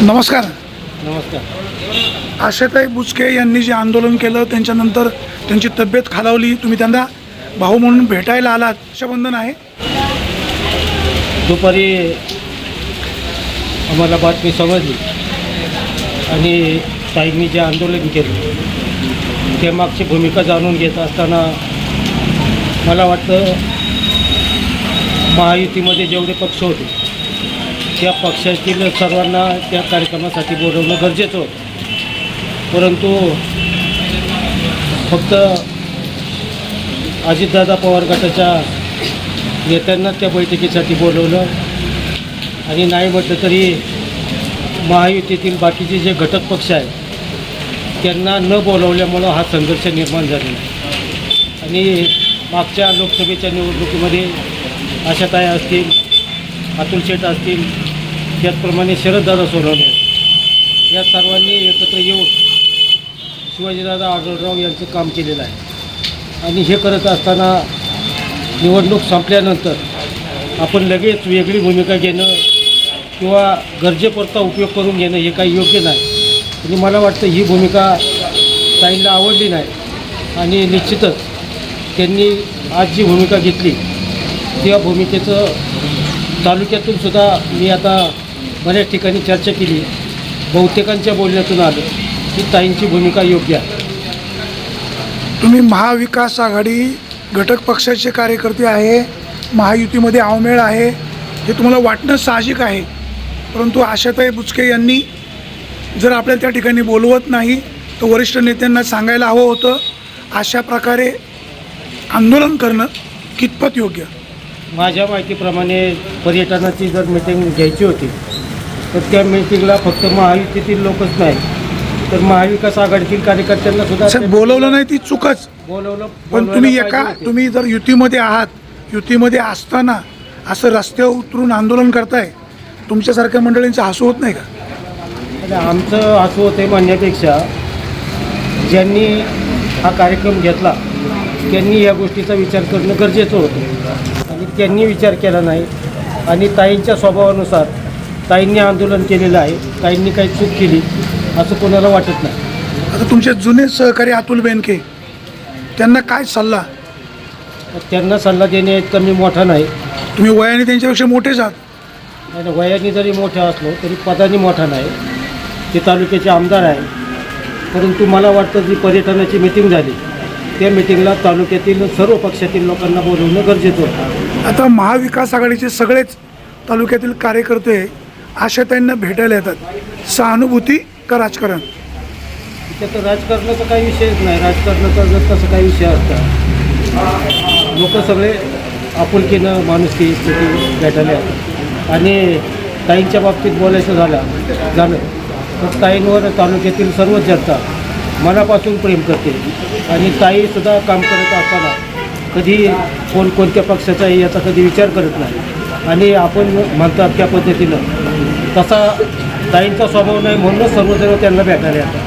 नमस्कार. नमस्कार. आशाताई बुचके यांनी जे आंदोलन केलं त्यांच्यानंतर त्यांची तब्येत खालावली. तुम्ही त्यांना भाऊ म्हणून भेटायला आलात. रक्षाबंधन आहे? दुपारी आम्हाला बातमी समजली. आणि ताईंनी जे आंदोलन केलं ते मागची भूमिका जाणून घेत असताना मला वाटतं महायुतीमध्ये जेवढे पक्ष होते त्या पक्षातील सर्वांना त्या कार्यक्रमासाठी बोलवणं गरजेचं होतं. परंतु फक्त अजितदादा पवार गटाच्या नेत्यांना त्या बैठकीसाठी बोलवलं. आणि नाही म्हटलं तरी महायुतीतील बाकीचे जे घटक पक्ष आहेत त्यांना न बोलवल्यामुळं हा संघर्ष निर्माण झालेला आणि मागच्या लोकसभेच्या निवडणुकीमध्ये आशाताई असतील अतुल शेठ असतील त्याचप्रमाणे शरददादा सोनवणे. या सर्वांनी एकत्र येऊन शिवाजीदादा आढळराव यांचं काम केलेलं आहे. आणि हे करत असताना निवडणूक संपल्यानंतर आपण लगेच वेगळी भूमिका घेणं किंवा गरजेपुरता उपयोग करून घेणं हे काही योग्य नाही. आणि मला वाटतं ही भूमिका ताईंना आवडली नाही. आणि निश्चितच त्यांनी आज जी भूमिका घेतली त्या भूमिकेचं तालुक्यातून सुद्धा मी आता बऱ्याच ठिकाणी चर्चा केली. बहुतेकांच्या बोलण्यातून आलं की ताईंची भूमिका योग्य आहे. तुम्ही महाविकास आघाडी घटक पक्षाचे कार्यकर्ते आहे महायुतीमध्ये आवमेळ आहे हे तुम्हाला वाटणं साहजिक आहे. परंतु आशाताई बुचके यांनी जर आपल्याला त्या ठिकाणी बोलवत नाही तर वरिष्ठ नेत्यांना सांगायला हवं होतं अशा प्रकारे आंदोलन करणं कितपत योग्य? माझ्या माहितीप्रमाणे पर्यटनाची जर मीटिंग घ्यायची होती तर त्या मीटिंगला फक्त महायुतीतील लोकच नाही तर महाविकास आघाडीतील कार्यकर्त्यांना सुद्धा बोलवलं नाही ती चुकच. बोलवलं पण तुम्ही एका तुम्ही जर युतीमध्ये आहात युतीमध्ये असताना असं रस्त्यावर उतरून आंदोलन करताय तुमच्यासारख्या मंडळींचं हसू होत नाही का? आमचं असं होतं म्हणण्यापेक्षा ज्यांनी हा कार्यक्रम घेतला त्यांनी या गोष्टीचा विचार करणं गरजेचं होतं. त्यांनी विचार केला नाही. आणि ताईंच्या स्वभावानुसार ताईंनी आंदोलन केलेलं आहे. ताईंनी काही चूक केली असं कोणाला वाटत नाही. आता तुमचे जुने सहकारी अतुल बेनके त्यांना काय सल्ला? त्यांना सल्ला देणे इतका मी मोठा नाही. तुम्ही वयाने त्यांच्यापेक्षा मोठेच आहात आणि वयाने जरी मोठा असलो तरी पदाने मोठा नाही. ते तालुक्याचे आमदार आहे. परंतु मला वाटतं जी पर्यटनाची मिटिंग झाली त्या मिटिंगला तालुक्यातील सर्व पक्षातील लोकांना बोलवणं गरजेचं होतं. आता महाविकास आघाडीचे सगळेच तालुक्यातील कार्यकर्ते आशाताईंना भेटायला येतात. सहानुभूती का राजकारण? त्याचं राजकारणाचा काही विषयच नाही. राजकारणाचा जर तसं काही विषय असता लोक सगळे आपुलकीनं माणुसकी स्थिती भेटायला येतात. आणि ताईंच्या बाबतीत बोलायचं झालं झालं तर ताईंवर तालुक्यातील सर्व जनता मनापासून प्रेम करते आणि ताईसुद्धा काम करत असताना कधी कोण कोणत्या पक्षाचा आहे याचा कधी विचार करत नाही. आणि आपण म्हणतात त्या पद्धतीनं तसा ताईंचा स्वभाव नाही म्हणूनच सर्वजण त्यांना भेटायला येतात.